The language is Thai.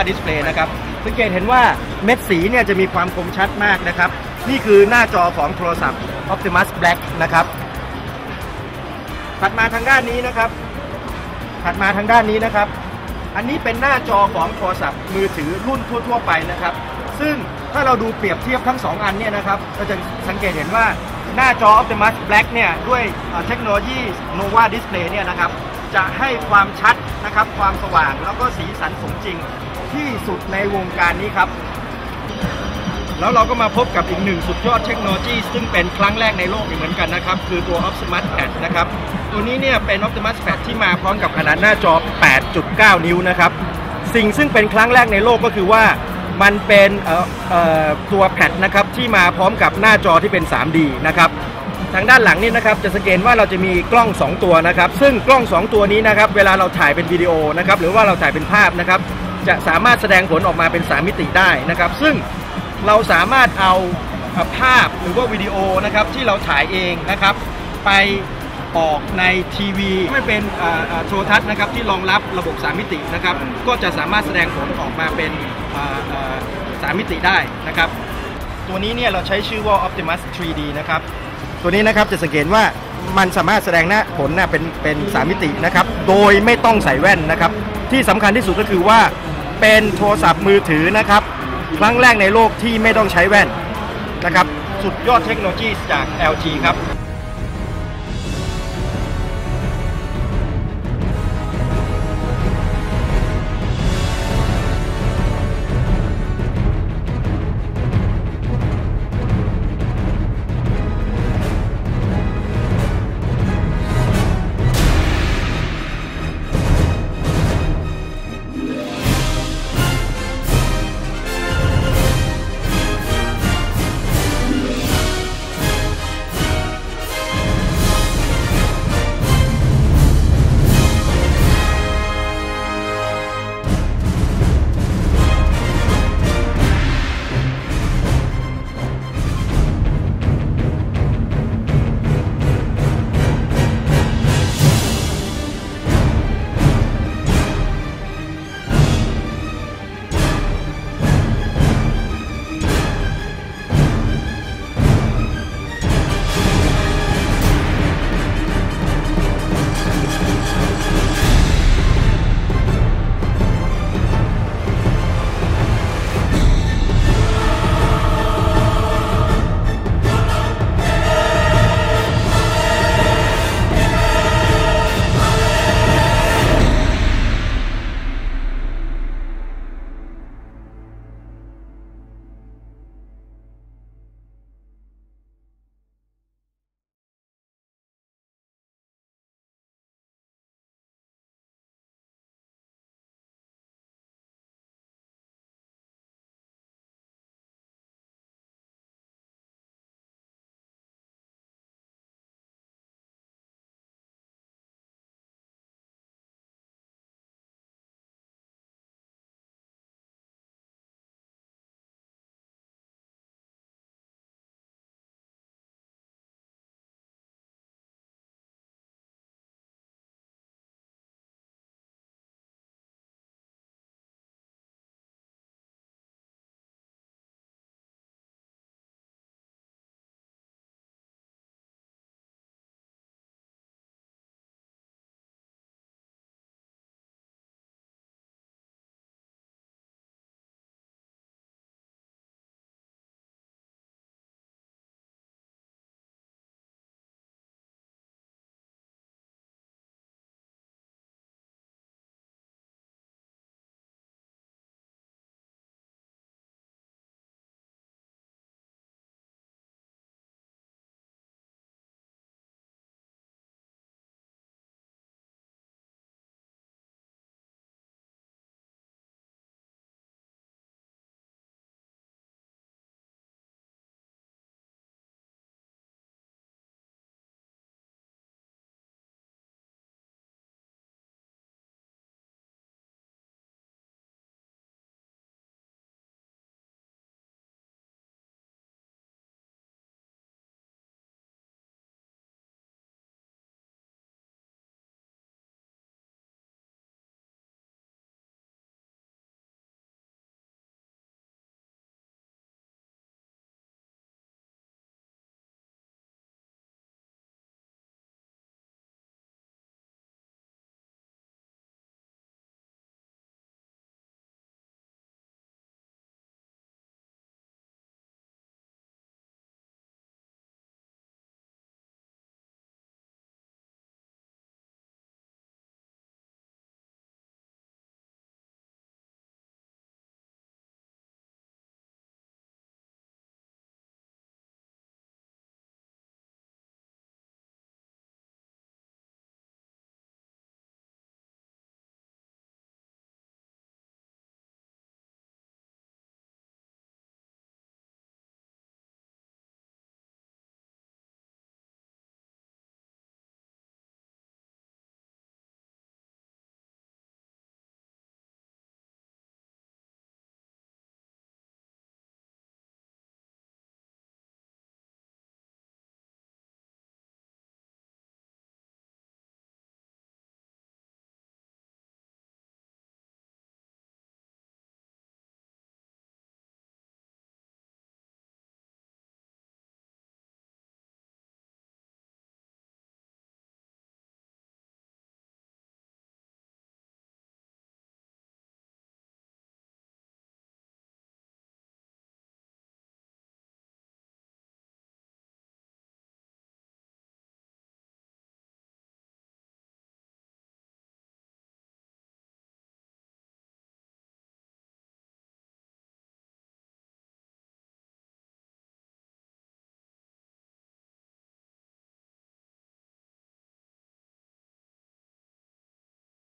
Nova Display นะครับสังเกตเห็นว่าเม็ดสีเนี่ยจะมีความคมชัดมากนะครับ นี่คือหน้าจอของโทรศัพท์ Optimus Black นะครับถัดมาทางด้านนี้นะครับถัดมาทางด้านนี้นะครับ อันนี้เป็นหน้าจอของโทรศัพท์มือถือรุ่นทั่ว ๆ ไปนะครับ ซึ่งถ้าเราดูเปรียบเทียบทั้ง 2 อันเนี่ยนะครับเราจะสังเกตเห็นว่าหน้าจอ Optimus Black เนี่ยด้วยเอ่อเทคโนโลยี Nova Display เนี่ยนะครับจะให้ความชัด นะครับ ความสว่างแล้วก็สีสันสมจริงที่สุดในวงการนี้ครับ แล้วเราก็มาพบกับอีกหนึ่งสุดยอดเทคโนโลยี ซึ่งเป็นครั้งแรกในโลกเหมือนกันนะครับ คือตัว Optimus Pad นะครับ ตัวนี้เนี่ยเป็น Optimus Pad ที่มาพร้อมกับขนาดหน้าจอ 8.9 นิ้วนะครับ สิ่งซึ่งเป็นครั้งแรกในโลกก็คือว่ามันเป็นเอ่อตัวแพดนะครับที่มาพร้อมกับหน้าจอที่เป็น 3D นะครับ ทางด้านหลังนี่นะครับจะสังเกตว่าเราจะมีกล้อง 2 ตัวนะครับ ซึ่งกล้อง 2 ตัวนี้นะครับเวลาเราถ่ายเป็นวิดีโอนะครับหรือว่าเราถ่ายเป็นภาพนะครับจะสามารถแสดงผลออกมาเป็น 3 มิติได้นะครับ ซึ่งเราสามารถเอาภาพหรือว่าวิดีโอนะครับที่เราถ่ายเองนะครับ ไปออกในทีวีไม่เป็นโทรทัศน์นะครับที่รองรับระบบ 3 มิตินะครับ ก็จะสามารถแสดงผลออกมาเป็นสามมิติได้นะครับ ตัวนี้เนี่ยเราใช้ชื่อว่า Optimus 3D นะครับ ตัวนี้นะครับจะสังเกตว่ามันสามารถแสดงหน้าผลนะเป็นเป็นสามมิตินะครับ โดยไม่ต้องใส่แว่นนะครับ ที่สำคัญที่สุดก็คือว่าเป็นโทรศัพท์มือถือนะครับ ครั้งแรกในโลกที่ไม่ต้องใช้แว่นนะครับ สุดยอดเทคโนโลยีจาก LG ครับ